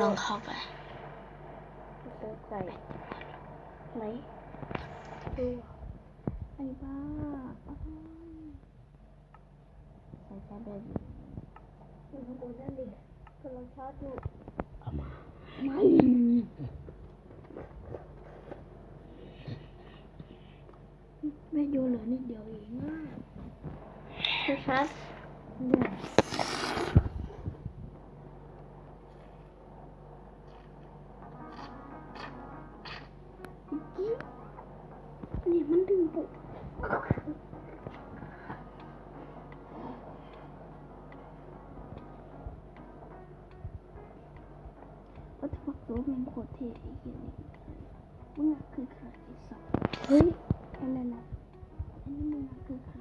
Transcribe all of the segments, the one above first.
ลองเข้าไปเซิร์ชใส่ไหนดูไอ้บ้าอ้ายใส่ใช้แบบนี้อยู่ข้างบนนั่นดิกำลังชาร์จอยู่เอามาไม่แม่โยนเหลือนิดเดียวเองอะจะชาร์จ คตรเท่ไอ้เหี้ยนี่มึงอคือใครไอ้สัสเฮ้ยอะไรนะอันนี้มึงคือใคร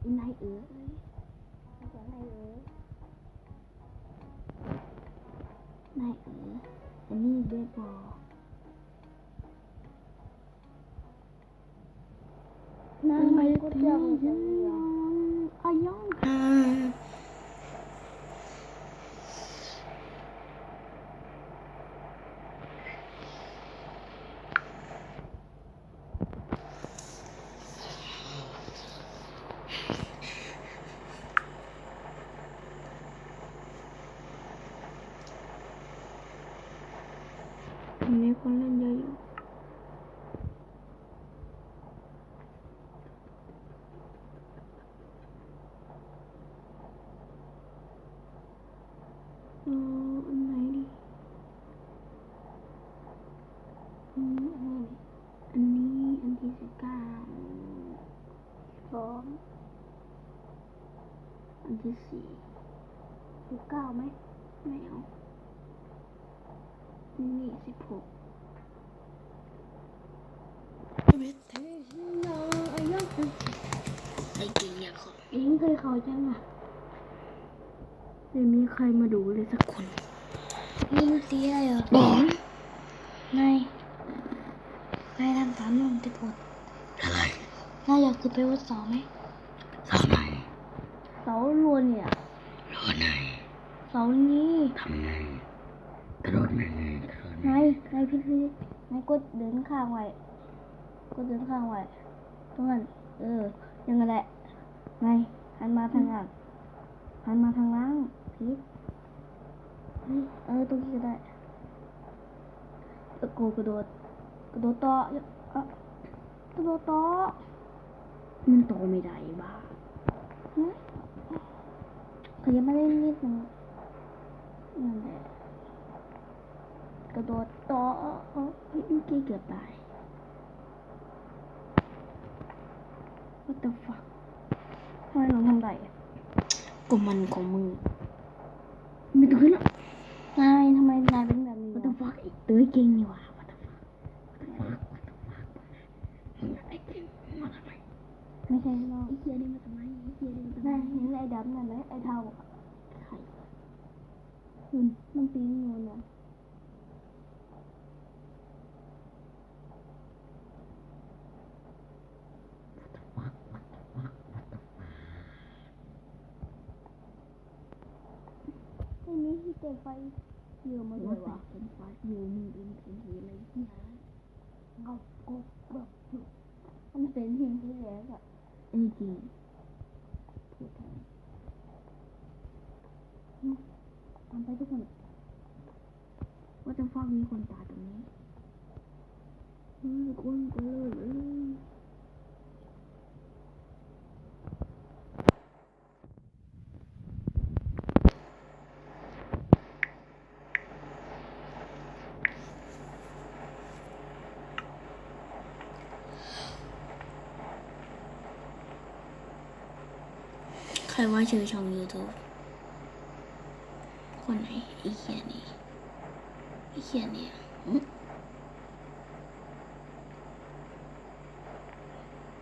ไอ้นายเอ๋ยมาจากนายเอ๋ยนายเอ๋ยอันนี้เบบอนั่งไม่ก็จะอายังอามีคนเล่นเยอะอยู่เอออันไหนดีอืมอันนี้อันนี้อันที่สิบเก้าสองอัน ที่สี่สิบเก้าไหมไม่เอา นี่สิบหกไอ้จริงอยากขอเองเคยเขาจังอะไม่มีใครมาดูเลยสักคนยิงเสียเหรอบอนนายนายทำสามลงติดผลอะไรนายอยากคือไปวัดเสาไหมสาวไหน เสาลวนเนี่ยรอไหนเสานี้ทำไงกระโดดไงไงกระโดดไงนายนายพี่พี่นายกดเดินข้างไว้กดเดินข้างไว้ตรงนั้นเอออยังไงแหละนายหันมาทางนั้นหันมาทางล่างพีเฮ้ยเออตรงนี้ก็ได้เออกูกระโดดกระโดดต่อเอ่อกระโดดต่อมันโตไม่ได้บ้า หึขยับมาเล่นนิดนึงนั่นแหละกระโดดต่อเออเออเฮ้ยเมื่อกี้เกือบตาย What the fuck ทำไมลงทำไรอะก็มันของมึงม่ต้องขึ้นหรอกนายทำไมนายเป็นแบบนี้ What the fuck อ้เต้ยเก่งนี่หว่า What the fuck มึงไอ้เก่งมาทำไมไม่ใช่น้องไอ้เหี้ยนี่มาทำไมไอ้เหี้ยนี่มาทำไม นายเห็นไอ้ดำนั่นไหมไอ้เทาอะใครอืมมันปีนอยู่เนี่ยไอ้นี้ที่เตะไฟเยอะมากเลยวะเป็นไฟ้าอยู่มึงเป็นเป็นอะไรเหี้ยเอากูแบบมันเป็นหินที่แรกอะไอ้จริงพูดทำไม ทำไปทุกคน What the fuck มีคนตายตรงนี้เฮ้ยคนก็เลยใครว่าชื่อช่อง YouTube คนไหนไอ้เขียนี่ไอ้เขียนี่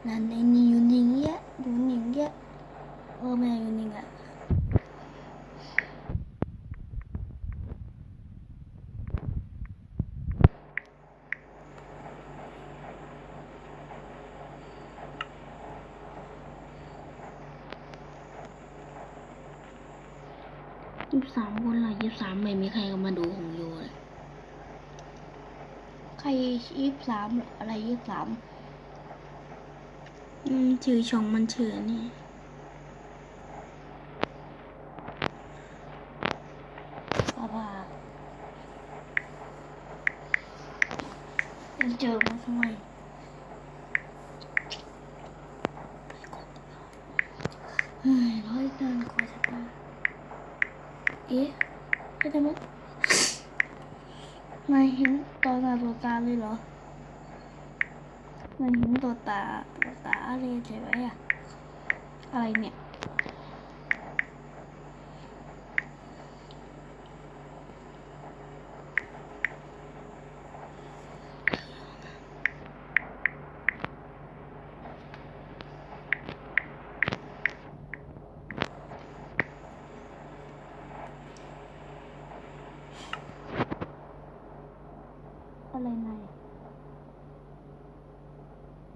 นั่นในนี่อยู่นิ่งเยอะอยู่นิ่งเยอะเออแม่อยู่นิ่งอะยี่สิบสามคนละยี่สิบสามไม่มีใครก็มาดูของโยน ใครยี่ สามอะไรยี่สามอืมชื่อช่องมันชื่อนี่สภามันเจอมาทำไมเฮ้ยร้อยเดินกว่าจะตายเอ๊ะไม่ได้มั้ยนาเห็นตอน้าต่อตาเลยเหรอ มันเห็นตัวตาตัวตาอะไรใช่ไหมอะอะไรเนี่ย อะไรนาย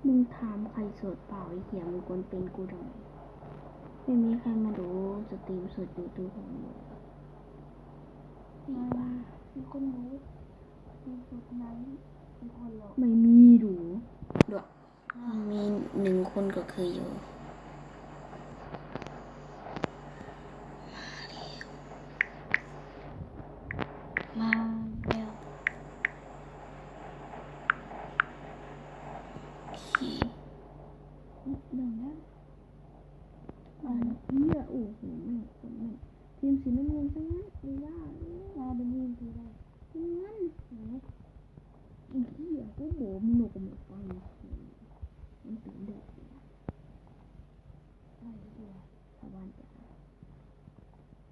มึงถามใครสดเปล่าไอ้เหี้ยมึง กวนเป็นกูทำไมไม่มีใครมาดูสตรีมสดยูทูบของมึงไอ้บ้ามีคนรู้มีสุดไหนมีคนหรอกไม่มีดูด้วยมีหนึ่งคนก็คืออยู่ มาแล้ว ขี่ หนึ่งนะ อ่าเหี้ยโอ้โหแม่งคนแม่งทีมสีน้ำเงินซะงั้นไอ้บ้าเอ้ย มาเป็นยีนทีไร น้ำเงินไอ้เหี้ยกูโบมหนกกับหมดฟังมันตื่นเด็ก อะไรเดียว ชาวบ้านจ๋า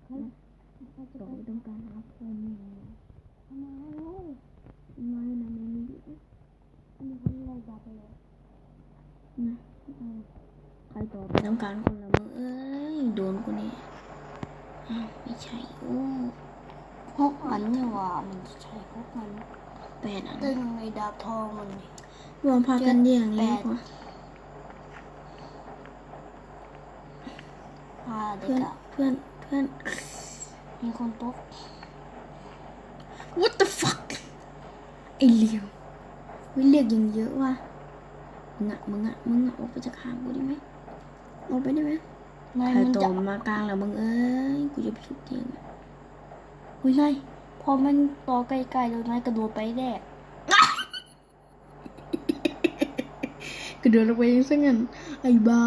เขาเขาจะ ต่อ ไป ไปต้องการหาพ่อแม่ ทำไมลูก ไม่นะไม่มีอยู่ มีคนอะไรดับไปเลย นะใคร ต่อไปต้องการคนละมึงเอ้ยโดนกูนี่อ้าวไม่ใช่โอ้หกอันเนี่ยว่ามันจะใช่หกอันแปดอันตึงในดาบทองมันนี่รวมพากันเดี่ยงนี้แปดกว่าพาเด็เพื่อนกอะเพื่อนเพื่อนมีคนตก what the fuck ไอ้เลี้ยววิเรียกยังเยอะว่ะมึงอะมึงอะมึงอะออกไปจากข้างกูได้ไหม ออกไปได้ไหมนายใครมันตจะอมมากลางแล้วมึงเอ้ย กูจะพิบเตียงอะอุ้ยนายพอมันต่อใกล้ๆแล้วนายกระโดดไปแน่กระโดดลงไปยังซะงั้นไอ้บ้า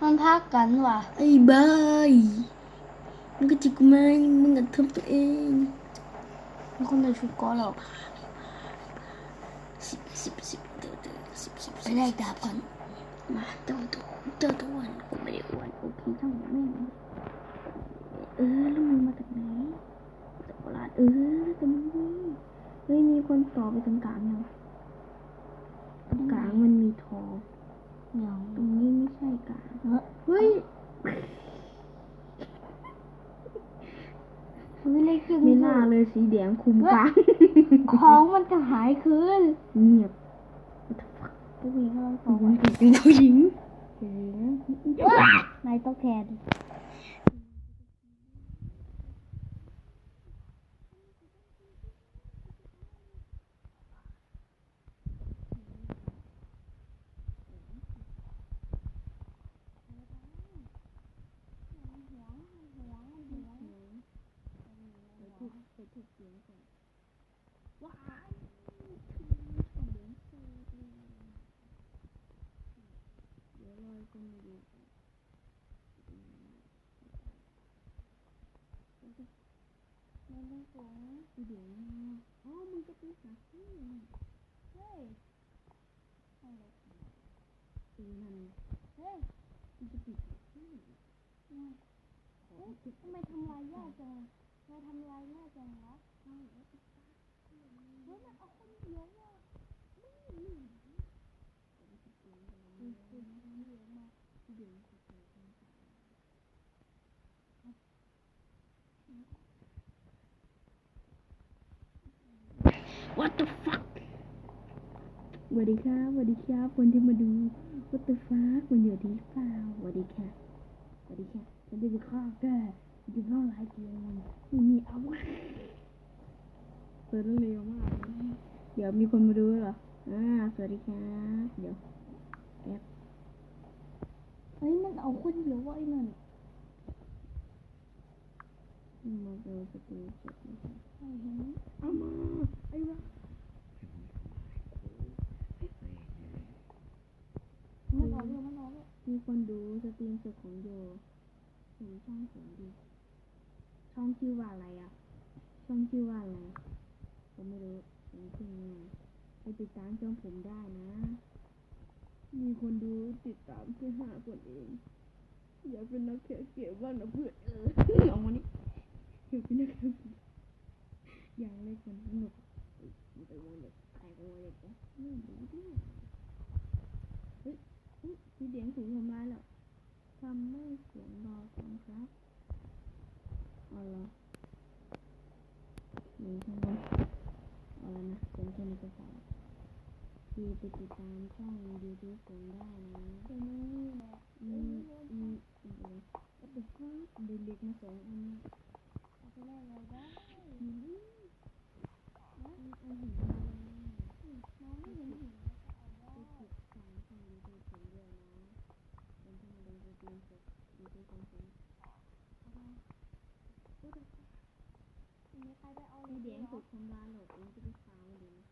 มันทักกันว่ะ ไอ้บ้ามึงก็จิกกูไหมมึงอะทำตัวเองมีคนในชุดเกอหรอกสิบสิบสิบเดี๋ยวเดี๋ยวสิบสิบไปสิบแลกดาบกัน มาเตัวตัวเตัวตัวอ้วนกูไม่ได้อ้วนกูกินทั้งหมดแม่งเออแล้วมึงมาจากไหนมาจากโคราชเออแต่มึงนี่เฮ้ยมีคนต่อไปตรงกลางยังตรงกลางมันมีทองเหนียวตรงนี้ไม่ใช่กลางเนอะเฮ้ยซื้อเลขครึ่งไม่น่าเลยสีแดงคุมกลางของมันจะหายคืนเงียบ ผู้หญิงกำลังสผู้องหญิงเป็นผู้หญิงนายต้องแทน อ๋อมึงจะไปหาที่เฮ้ยอะไรตีมันเฮ้ยมึงจะปิดหาที่เฮ้ยทำไมทำลายยากจังทำไมทำลายยากจังวะเฮ้ยมันเอาคนเดียวว่ะไม่มีคุณเดียวมาเดี๋ยว วัต the fuck สวัสดีครับสวัสดีครับคนที่มาดู what the fuck มันอยู่ดีเปล่าสวัสดีค่ะสวัสดีค่ะฉันจะไปฆ่าแกฉันจะเข้าหลายเกมไม่มีอาวุธเปิดเร็วมากนะเดี๋ยวมีคนมาดูเหรอ อ่า สวัสดีครับเดี๋ยวแอปเฮ้ยมันเอาคนเดียววะไอ้นั่น มาดูสตรีมสดนะครับไอ้เห็นเอามาไอ้วะมันออกเลยมันออกเลยมีคนดูสตรีมสดของโยเห็นช่องผมดิช่องชื่อว่าอะไรอะ ช่องชื่อว่าอะไรผมไม่รู้ผมเพิ่งมาไปติดตามช่องผมได้นะ มีคนดูติดตามแค่ห้าคนเอง อย่าเป็นนักแข่งเกมบ้างนะเพื่อนเออเอามานี่ อยากเป็นนักแข่งเกมอย่างเล็กมันสนุกมันไปวงเล็กใครไปวงเล็กวะไม่รู้ดิเฮ้ยเฮ้ยสีแดงถูกทำร้ายแล้วทำไม่เสียงรอฟังครับเอาเหรอนี่ใช่ไหมเอาแล้วนะเป็นแค่นี้ก็พอที่ไปติดตามช่องยูทูบผมได้นะเดี๋ยวนี้แหละมีมีอะไรเป็นข้าวเด็กเล็กมาสองอัน เอาไปแลกอะไรได้อือนหินน้องไม่เห็นหินไปติดตามช่องยูทูบผมด้วะเป็นช่องลงสตรีมสดยูทูบของผมมีใครไปเอาสีแดงถูกทำร้ายหรอกเองจะไปฟาวเลยนะ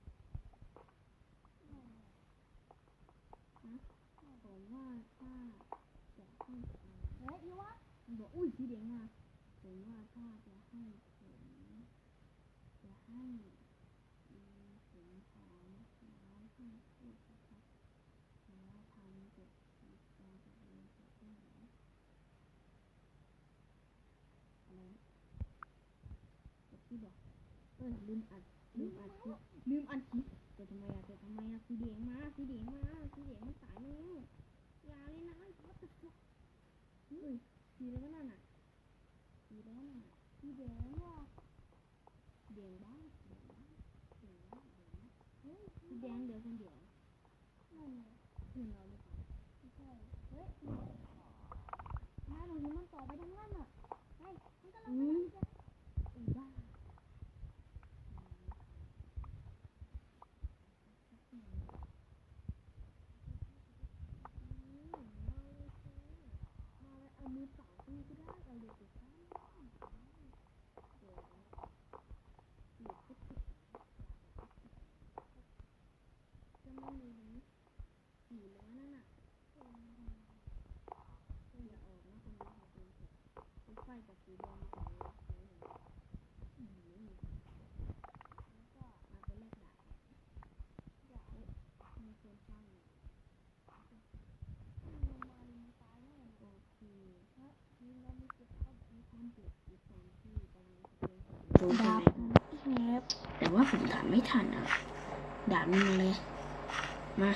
ฮะผมว่าถ้า ให้อ่าเฮ้ยอีวะมันบอกอุ้ยสีแดงมาผมว่าถ้าจะให้มจะให้อืมผมขอน้ำให้พูดนะครับแล้วทำเจ็บจิตใจจะเรียนจะได้ไหมอะไรจบที่บอกเออลืมอัดลืมอัดคลิปลืมอัดคลิปแต่ทำไมอะแต่ทำไมอะสีแดงมาสีแดงมาสีแดงมันตายแล้วอย่าเลยนะไอ้ what the fuck เฮ้ยสีแล้วนั่นน่ะสีแล้วนั่นน่ะ สีแดงว่ะแดงบ้าแดงบ้าแดงบ้าแดงบ้าเฮ้ยสีแดงเดี๋ยวคนเดียว นั่นไง เพื่อนเราหรือเปล่า ไม่ใช่เฮ้ยน้าหนูเห็นมันต่อไปทางนั้นอะเฮ้ยมันกำลัง อื ไป มไอ้บ้ามาเลยเอามือเป่าตีก็ได้เอาเหล็กไปซ้ำเดี๋ยวเหล็กก็ติดจะไม่มีนี้สีแล้วนั่นน่ะอย่าออกนะคนดูเขาเป็นเถอะไฟกับสีแดงกับสีเหลืองอืมไม่มีแล้วก็มาเป็นแรกดาบดาบเฮ้ยมีคนสร้างอยู่โอเค มีความเจ็บอีกสองที่กำลัง จะเป็นดูใช่ดาไหมบเน็บแต่ว่าผมถามไม่ทันอะดาบนี่มาเลย มา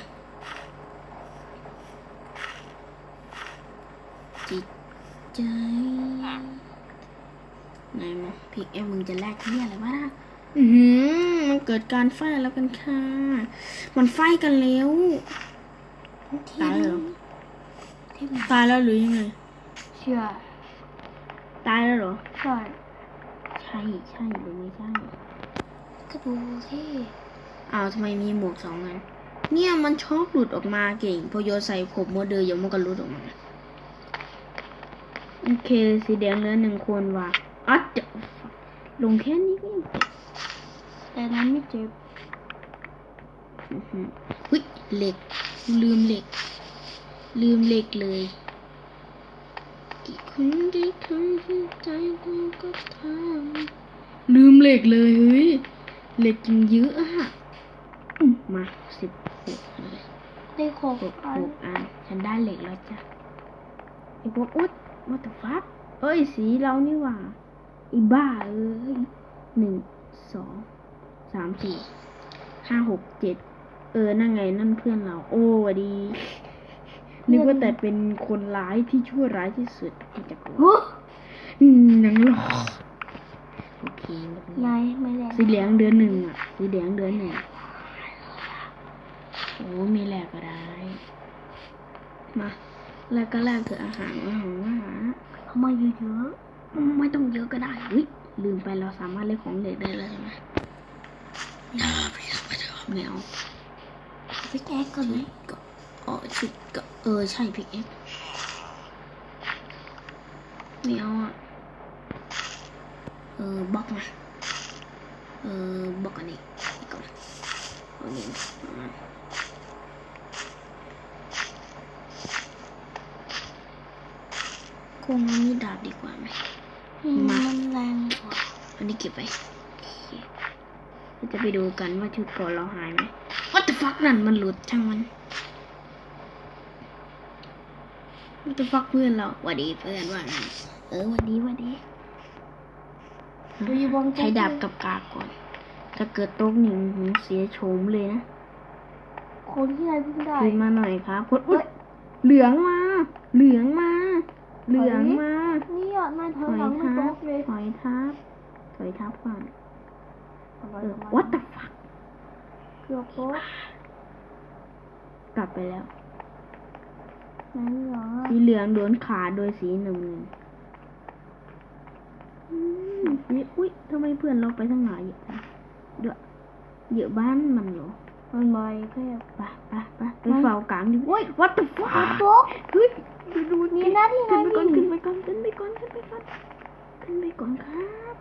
จิตใจไหนมาพิกเอ็มมึงจะแลกที่อะไรวะนะอือหือมันเกิดการไฟแล้วกันค่ะ มันไฟกันแล้ว ตายแล้วเหรอ ที่มันตายแล้วหรือยังไง เชื่อตายแล้วเหรอ ใช่ใช่ใช่หรือไม่ใช่ ก็ดูที่อ้าวทำไมมีหมวกสองอันเนี่ยมันชอบหลุดออกมาเก่ง พอโยนใส่ผมโมเดลยังมันก็หลุดออกมาโอเคสีแดงเหลือหนึ่งคนว่ะอัดเดี๋ยวลงแค่นี้ก็ยังเจ็บแต่นั้นไม่เจ็บอื้อหือเฮ้ยเหล็กลืมเหล็ก ลืมเหล็กเลยกี่ คนที่เคยให้ใจเราก็ทำลืมเหล็กเลยเฮ้ยเหล็กยังเยอะอะมาสิบหกเลยได้หกกอัหนกอันฉันได้เหล็กแล้วจ้ะไอ้พวกอุ๊ดมาตฟักเอ้ยสีเรานี่หว่าไอีบ้าเอ้ยหนึ่งสองสามสี่ห้าหกเจ็ดเออนั่นไงนั่นเพื่อนเรา โอ้วดี นึกว่าแต่เป็นคนร้ายที่ชั่วร้ายที่สุดในจักรวาลโอ้อืมหนังหลอกโอเคไม่เป็นไรยายไม่แลกสีเหลืองเดือนหนึ่งอะสีเหลืองเดือนหนึ่งโอ้มีแหลกก็ได้มาแล้วก็แลกคืออาหารอาหารอาหารเอามาเยอะไม่ต้องเยอะก็ได้เฮ้ยลืมไปเราสามารถเล่นของเหล็กได้แล้วใช่ไหมถ้าพี่ทำไปเถอะไม่เอาพี่แจ๊กก่อนไหมก็ อ๋อชุดก็เออ ใช่พิกเอ็กไม่เอาอะ เออบล็อกมา เออบล็อกอันนี้นี่ก่อนเอานี้มาคงเอามีดดาบดีกว่าไหมอืมมามันแรงกว่าอันนี้เก็บไปโอเคเราจะไปดูกันว่าชุดเก่อนเราหายไหม What the fuck นั่นมันหลุดช่างมัน What the fuck เพื่อนเราหวัดดีเพื่อนว่าไงเออหวัดดีหวัดดีรีบองใช้ดาบกับกากก่อนถ้าเกิดตกหนึ่งหูเสียโฉมเลยนะ คนที่ไหนเพิ่งได้คืนมาหน่อยครับกดอุ๊ยเหลืองมา เหลืองมา เหลืองมานี่อะนายถถอยอยหลังไม่ทัตบกเลยถอยทับถอยทับก่อนอะไรเออประมาณ what the fuck เกือบโต๊ะกลับไปแล้ว ไหนเหรอสีเหลืองโดนขาดโดยสีน้ำเงินอืมนี่อุ้ยทำไมเพื่อนเราไปทางไหนเยอะจังเดี๋ยวเยอะบ้านมันเหรอมันไม่แค่ไปไปไปไปเฝ้ากลางดิอุ้ย what the โต๊ fuck ะเฮ้ยดูดูนี่นะที่ขึ้นนะไปก่อนนี่ขึ้นไปก่อนขึ้นไปก่อนขึ้นไปก่อนขึ้นไปก่อนครับ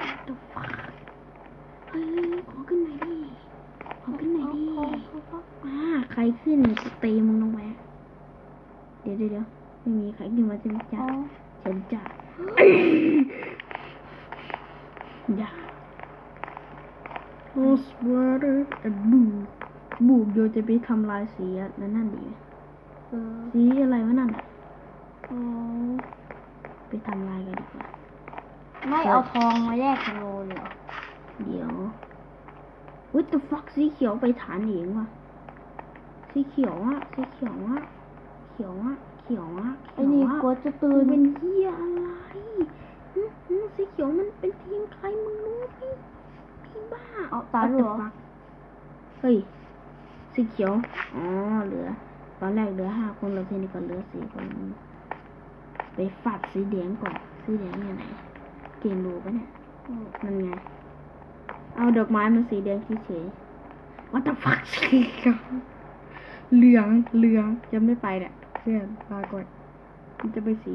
what the fuck เฮ้ยขอขึ้นหน่อยดิขอขึ้นหน่อยดิอ่าใครขึ้นจะตีมึงลงไปเดี๋ยวเดี๋ยวเดี๋ยวไม่มีใครขึ้นมาฉันจะอ๋อฉันจะอย่าโอสวอเตอร์บูบูโยจะไปทำลายสีอะนั่นนั่นดีไหมเออสีอะไรวะนั่นอะอ๋อไปทำลายกันดีกว่า ไม่เอาทองมาแยกกันโลเลยเหรอเดี๋ยววิ the fuck สีเขียวไปฐานเองว่ะสีเขียวอะสีเขียวอะเขียวอะเขียวอะไอ้นี่เขียวอะกลัวจะตื่มันนเป็นเฮียอะไรหึหึสีเขียวมันเป็นทีมใครมึงรู้ไหมพี่บ้าเอาตายด้วยเหรอ What the fuck เฮ้ยสีเขียวอ๋อเหลือ ตอนแรกเหลือห้าคนแล้วทีนี้ก็เหลือสี่คนไปฝัดสีแดงก่อนสีแดงอยู่ไหนเก่งรู้ปะเนี่ยอืมนั่นไง เอาดอกไม้มันสีแดงเฉยๆ What the fuck สีเขียวเหลืองเหลืองจะไม่ไปเนี่ย เพื่อนพาก่อนมันจะไปสี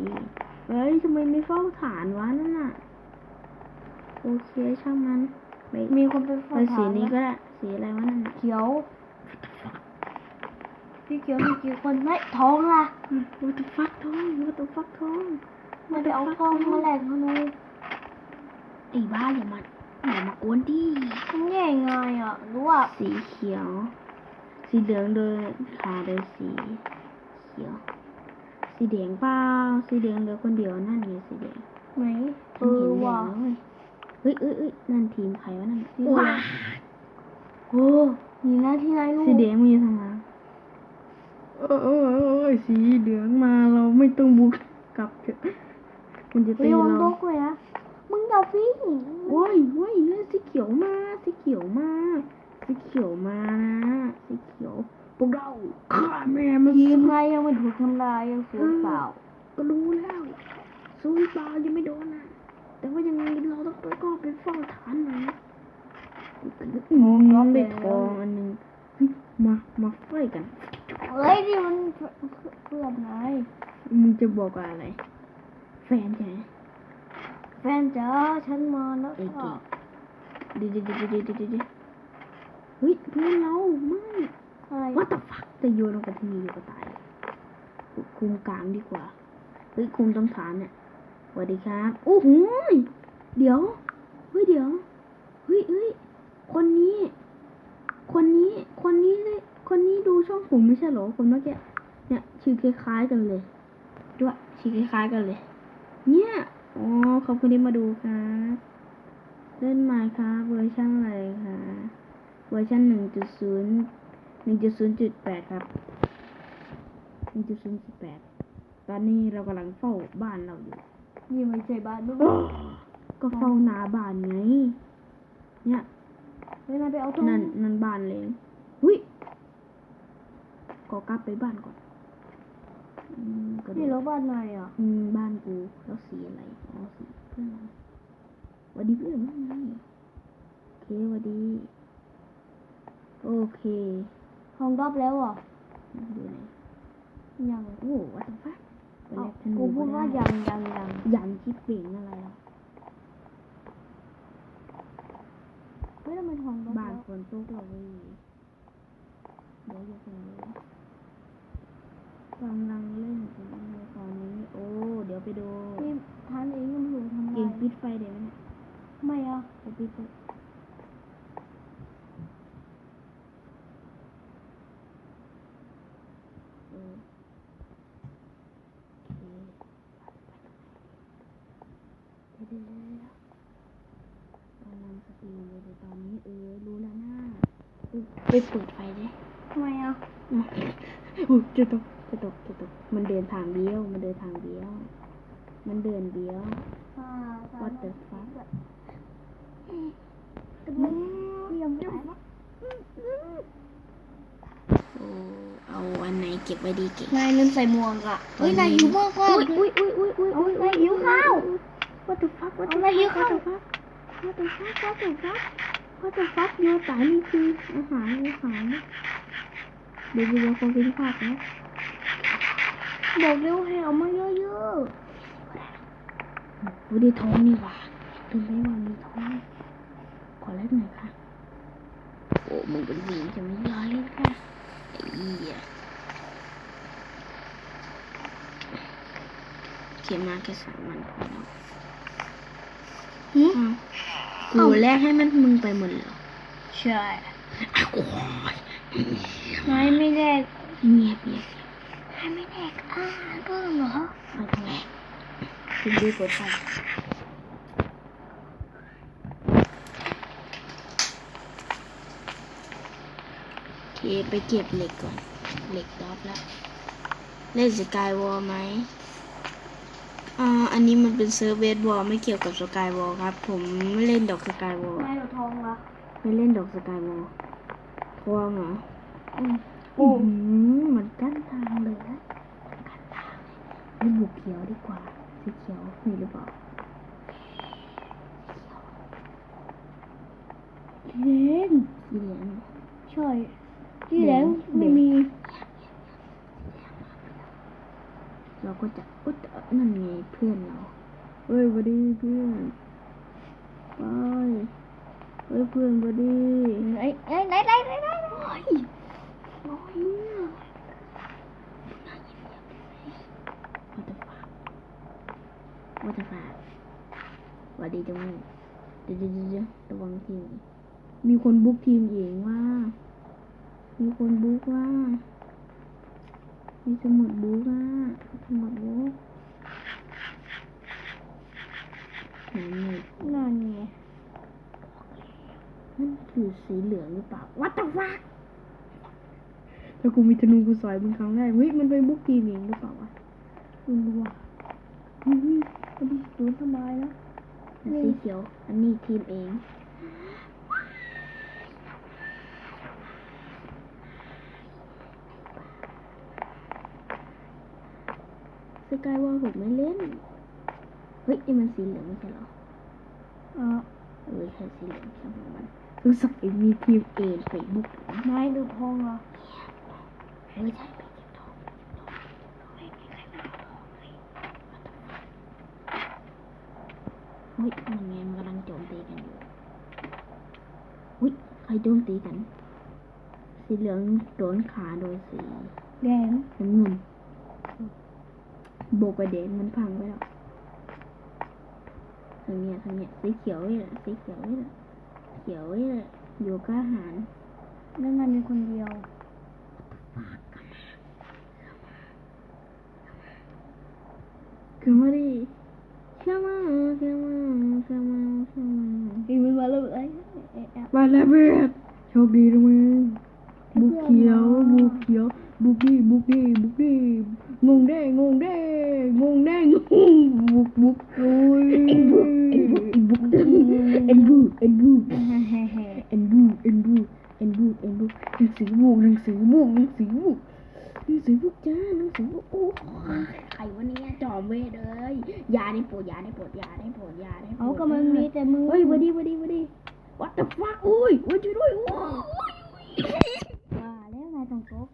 เฮ้ยทำไมไม่เฝ้าฐานวะนั่นน่ะ โอเคช่างมันไปมีคนไปไปฝ่ายสีฐานนี้ก็นะได้สีอะไรวะนั่นน่ะเขียว พี่เขียวมีกี่คนไม่ทองล่ะอืม What the fuck ทอง What the fuck ทองมันไปเอาทองมาแลกธนูไอ้บ้าอย่ามาอย่ามากวนดิมันแย่ไงอะรู้ว่าสีเขียว สีเหลืองโดยขาโดยสี เขียว สีแดงเปล่าสีแดงเหลือคนเดียวนั่นไงสีแดงไหนเอฉันอเห็นแดว่ะงแล้วเว้ยเฮ้ยเอ้ยเอ้ยนั่นทีมใครวะนั่นสีแดงว้าโอ้นี่นะที่ไหนลูกสีแดงมีทางหลังเออเออเออเออสีเหลืองมาเราไม่ต้องบุกกลับเถอะมันจะไปตีวางเราโต๊ะเลยนะมึงอย่าฟิ้งโว้ยโว้ยเฮ้ยสีเขียวมาสีเขียวมาสีเขียวมานะสีเขียวพ วกเราฆ่าแม่มันยืนไงยังไม่ถูกทำลายยังสูญเปล่า ก็รู้แล้วสู้เปล่ายังไม่โดนนะแต่ว่ายังไงเราต้องไปก็ไปเฝ้าฐานหน่อยนะอืมได้ทองอันหนึงเฮ้ยมามาไฟกันเฮ้ยนี่มันเพื่อนไงมึงจะบอกว่าอะไร แฟนใช่ไหมแฟนจ๋าฉันมาแล้วไอ้เก่งเดี๋ยวเดี๋ยวเดี๋ยวเดี๋ยวเดี๋ยวเดี๋ยวเฮ้ยเพื่อนเราไม่ อะไร What the fuck จะโยนลงไปที่นี่ก็ตาย คุมกลางดีกว่า เฮ้ยคุมต้นฐานเนี่ยสวัสดีครับ โอ้โหเดี๋ยว เฮ้ยเดี๋ยว เฮ้ยเฮ้ยคนนี้ คนนี้ คนนี้ได้คนนี้ดูช่องผมไม่ใช่เหรอคนเมื่อกี้ เนี่ยชื่อคล้ายๆกันเลย ด้วยชื่อคล้ายๆกันเลย เนี่ย อ๋อขอบคุณที่มาดูครับเล่นใหม่ครับเวอร์ชันอะไรคะ เวอร์ชันหนึ่งจุดศูนย์ หนึ่งจุดศูนย์จุดแปดครับหนึ่งจุดศูนย์จุดแปดตอนนี้เรากำลังเฝ้าบ้านเราอยู่ นี่ไม่ใช่บ้านลูกก็เฝ้าหนาบ้านไง เนี่ยเฮ้ยนายไปเอาตรงนั่นนั่นบ้านเลยหุยก็กลับไปบ้านก่อนอืมกระโดนี่ดแล้วบ้านนายอะ อืม บ้านกูแล้วสีอะไรอ๋อสีเพื่อนเราหวัสดีเพื่อนว่าไงโอเคหวัสดี โอเค ห้องรอบแล้วเหรอดูไหนยัง โอ้วัดฟักเอ้ากูพูดว่ายังยังยังยันที่เปลี่ยนอะไรอะเฮ้ยทำไมห้องรอบบ้านแล้วฝนตกเราเว้ยเดี๋ยวจะเป็นเลยกำลังเล่นกันในตอนนี้ โอ้ เดี๋ยวไปดูพี่ทานเองก็ไม่รู้ทำอะไรเกมปิดไฟเดี๋ยวนี้ทำไมอะไปปิดไฟเออโอเคเดี๋ยวเดี๋ยวเดี๋ยวเดี๋ยวกำลังสตรีมเลยในตอนนี้เออ รู้แล้วนะเออ ไปเปิดไฟดิทำไมอะอุ๊ยจะตกจะตกจะตกมันเดินทางเบี้ยว มันเดินทางเบี้ยว มันเดินเบี้ยว อ่า What the fuck แต่ไม่ยังไม่ได้โอ้เอาอันไหนเก็บไว้ดีเก่งนายลืมใส่หมวกอะเฮ้ยนายหิวมากอะอุ้ยอุ้ยอุ้ยอุ้ยอุ้ยเอานายหิวข้าว What the fuck What the เอานายหิว fuck ข้าว What the fuck What the fuck What the fuck What the fuck โยตายนี่คืออาหารอาหารเดี๋ยวเดี๋ยวคงกินข้าวนะบอกเร็วให้เอามาเยอะอุ้ยได้ท้องนี่หว่าลืมไปว่ามีท้องขอแลกหน่อยค่ะโอ้มึงเป็นหญิงจะไม่ร้อยเลยค่ะไอ้เหี้ยเขียนมาแค่สามวันพอแล้วๆ หืมอ้าวกูแลกให้มันมึงไปหมดเหรอใช่โอ้ยนายไม่แดกเงียบเงียบนายไม่แดกอ่าก็เหรอเอาทำไมคุณดูกดไฟโอเคไปเก็บเหล็กก่อน เหล็กดรอปแล้ว เล่นสกายวอลไหม อ่าอันนี้มันเป็นเซิร์ฟเวสบอลไม่เกี่ยวกับสกายวอลครับ ผมไม่เล่นดอกสกายวอลนายเราทองละไม่เล่นดอกสกายวอลทวงเหรออืมโอ้มันกั้นทางเลยนะกั้นทางไอ้บุกเขียวดีกว่าสีเขียวมีหรือเปล่าเล่นสีเหลืองใช่ที่แหลงไม่มี เราก็จะอุ๊ยนั่นไงเพื่อนเราเฮ้ยบดีเพื่อนไปเฮ้ยเพื่อนบดีไอ้ไอ้ไหนไหนไหนไหนโอ้ยโอ้ยเนี่ยวัตฟาวัตฟาสวัสดีจังเลยเดี๋ยวเดี๋ยวเดี๋ยวระวังทีมมีคนบุกทีมเองว่า มีคนบุกว่า มีสมุดบุกว่าสมุดบุกไหนเนี่ยนั่นไงนั่นคือสีเหลืองหรือเปล่า What the fuck แล้วกูมีธนูกูสอยมึงครั้งแรกเฮ้ยมันไปบุกทีมเองหรือเปล่าวะคุณดูอะเฮ้ยพอดีศูนย์สบายแล้วอันสีเขียว อันนี้ทีมเอง ส กายวอลผมไม่เล่น เฮ้ยนี่มันสีเหลืองไม่ใช่เหรออ่าเออใช่สีเหลืองช่างมันสงสัยมีทีมเองไปบุกนะนายดูทองเหรอเออใช่ไปเก็บทองไปเก็บทองไม่มีใครมาเอาทองเลยเฮ้ยมันไงมันกำลังโจมตีกันอยู่อุ้ยใครโจมตีกัน สีเหลืองโดนขาโดยสีแดงน้ำเงิน โบกไปเดนมันพังไปแล้วทางเนี้ยทางเนี้ยสีเขียวนี่แหละสีเขียวนี่แหละเขียวนี่แหละอยู่กล้าหารนั่นนายมีคนเดียวคือมาดิเข้ามาเข้ามาเข้ามาเข้ามาอีมันมาแล้วไอ้ไอ้แอบมาแล้วเบิดโชคดีนะมึงบุกเขียวบุกเขียว บุกดีบุกดีบุกดีงงได้งงได้งงได้งงบุกบุกโอ้ยเอ็นบุกเอ็นบุกเอ็นบุกเอ็นบุกแฮ่แฮ่แฮ่เอ็นบุกเอ็นบุกเอ็นบุกเอ็นบุกหนังสือบุกหนังสือบุกหนังสือบุกหนังสือบุกจ้าหนังสือบุกโอ้ยใครวะเนี่ยจอมเวทเลยยาได้โปรดยาได้โปรดยาได้โปรดยาได้โปรดเอาก็มันมีแต่มือเฮ้ยวัดีวัดีวัดี what the fuck อุ้ยอุ้ยช่วยด้วยโอ้ยว่าแล้วนายต้องจบ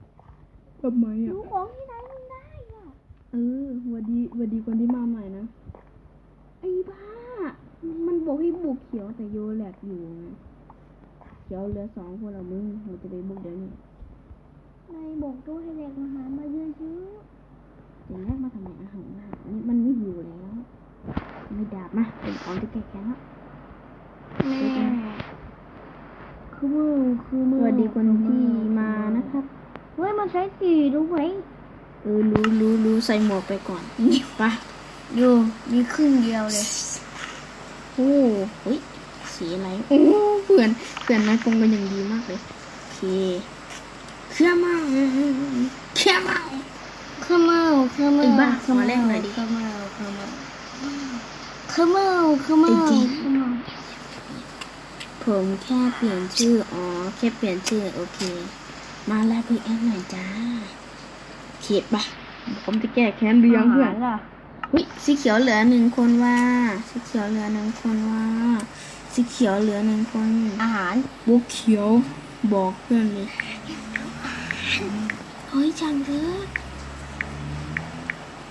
ทำไมอะ ดูของที่ไหนมึงได้อะเออหวัดดีหวัดดีคนที่มาใหม่นะ ไอ้บ้า มันบอกให้บุกเขียวแต่โยแหลกอยู่ไงเขียวเหลือสองคนละมึงเราจะไปบุกเดี๋ยวนี้นายบอกด้วยให้แรงอาหารมาเยอะแต่แรกมาทำไมอาหารอาหารนี่มันไม่อยู่แล้ว ไม่ดาบมาเป็นของที่แก่แข็งแล้วๆแม่คือมือคือสมือวัสดีคนที่มานะครับ เฮ้ยมันใช้สีรู้ไหมเออรู้รู้รู้ใส่หมวกไปก่อนไปะอยู่มีครึ่งเดียวเลยโอ้เฮ้ยสีอะไรโอ้เพื่อนเพื่อนนายคงกันอย่างดีมากเลยโอเคเชื่อมาเชื่อมาข้าวเมาข้าวเมาไอ้บ้าข้าวขอแลกเมาหน่อยดิข้าวเมาข้าวเมาข้าวเมาข้าวเมาไอ้จริงข้าวเมาผมแค่เปลี่ยนชื่ออ๋อแค่เปลี่ยนชื่อโอเค มาแลกพีเอ็มหน่อยจ้าเขียดปะผมจะแก้แค้นหรือยังเพื่อนาหารล่ะวิสีเขียวเหลือหนึ่งคนว่า สีเขียวเหลือหนึ่งคนว่า สีเขียวเหลือหนึ่งคน อาหารบุกเขียวบอกเพื่อนเลยเฮ้ยจังเถอะ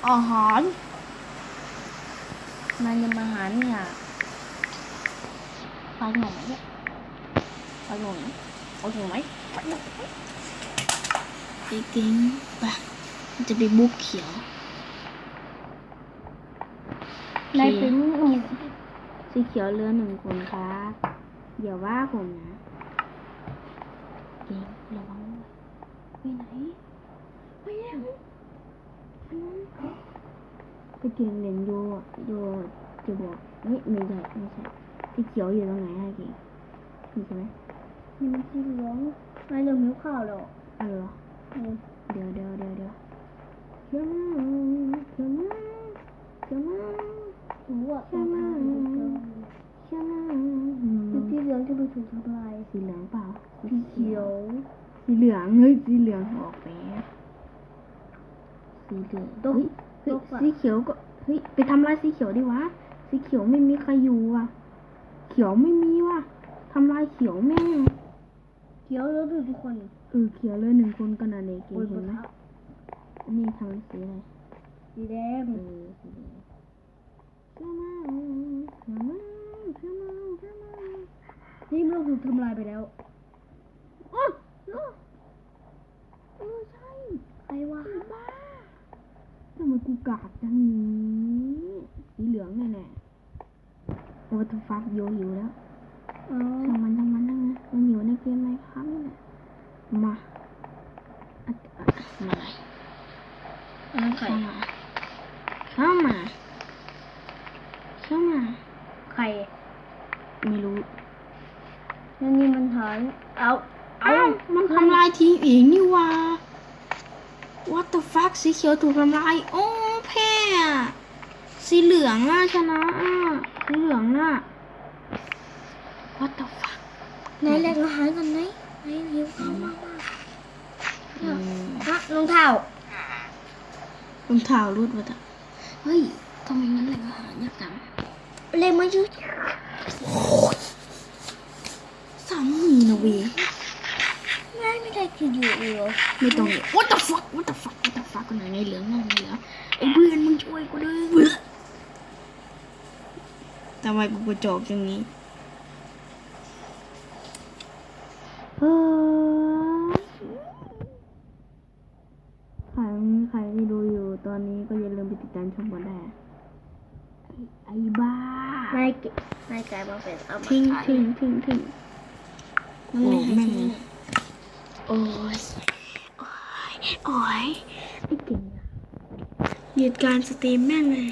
อาหารมันยังอาหารเนี่ยไปหน่อยเนี่ยไปหน่อยเอาถึงไหมไปหน่อย ไปเก่งปะมันจะไปบุกเขียวนายเป็นหนุ่มสีเขียวเหลือหนึ่งคนครับอย่าว่าผมนะเก่งระวังด้วยไปไหนไปแล้วไปนู้นไปเก่งเหรียญโยอะโยจะบอกเฮ้ยไม่ใช่ไม่ใช่สีเขียวอยู่ตรงไหนอะเก่งนี่ใช่ไหมนี่มันสีเหลืองนายเริ่มหิวข้าวแล้วอะไรเหรออืม เดี๋ยวเดี๋ยวเดี๋ยวเดี๋ยวเขียวมาเขียวมาเขียวมาหนูอะต้องทานเหลืองเขียวมาคือสีเหลืองที่มันถูกทำลายสีเหลืองเปล่าสีเขียว สีเหลืองเฮ้ยสีเหลืองออกแป๊บสีเหลืองตุ๊กเฮ้ยเฮ้ยตุ๊กอะสีเขียวก็เฮ้ยไปทำลายสีเขียวดิวะสีเขียวไม่มีใครอยู่ว่ะ เขียวไม่มีว่ะทำลายเขียวแม่งเขียวแล้วดูทุกคน เออเขียวเลยหนึ่งคนกันนะเด็กเก่โอ้งยเห็นไหมปะทะอันนี้ทำสีอะไรสีแดงเออสีแดงเขียวมาเขียวมาเขียวมาเขียวมานี่มันถูกทำลายไปแล้วโอ้โอ้เออใช่ใครวะไอ้บ้าทำไมกูกากจังนี้สีเหลืองแน่ๆแต่ว่าตัวฟักโยหิวแล้วอ๋อทำมันทำมันนั่งนะมันอยู่ในเกมไหมครับนี่แหละ มาอะอะมาเลยอันนั้นใครเข้ามาเข้ามาเข้ามาใครไม่รู้แล้วนี่มันหายเอาเอ้ามันทำลายทีมเองนี่ว่า What the fuck สีเขียวถูกทำลาย โอ้แพ้อะสีเหลืองอะชนะอะสีเหลืองน่ะ What the fuck นายแลกอาหารกันไหมนายหิวข้าวมากมากอืมฮะรองเท้ารองเท้ารูดมาเถอะเฮ้ยทำไมมันแหลกอาหารยากจังเล็กมายุดสามมีนะเวยนายไม่ได้กินอยู่เลยเหรอไม่ต้องเลย What the fuck What the fuck What the fuck กันไหนไงเหลืองนั่นไงเหลืองไอ้เพื่อนมึงช่วยกูด้วยเบื่อทำไมกูกระจอกอย่างนี้เฮ้ยใครใครที่ดู อยู่ตอนนี้ก็อย่าลืมไปติดตามชมกันได้อะไอ้ไอ้บ้านายเกนายกลายมาเป็นอมทิ้งตะทิ้งทิ้งทิ้งมันไม่ให้แม่งทิ้งโอ้ยโอ้ยโอ้ยไม่เก่งอะเหตุการณ์สตรีมแม่งเลย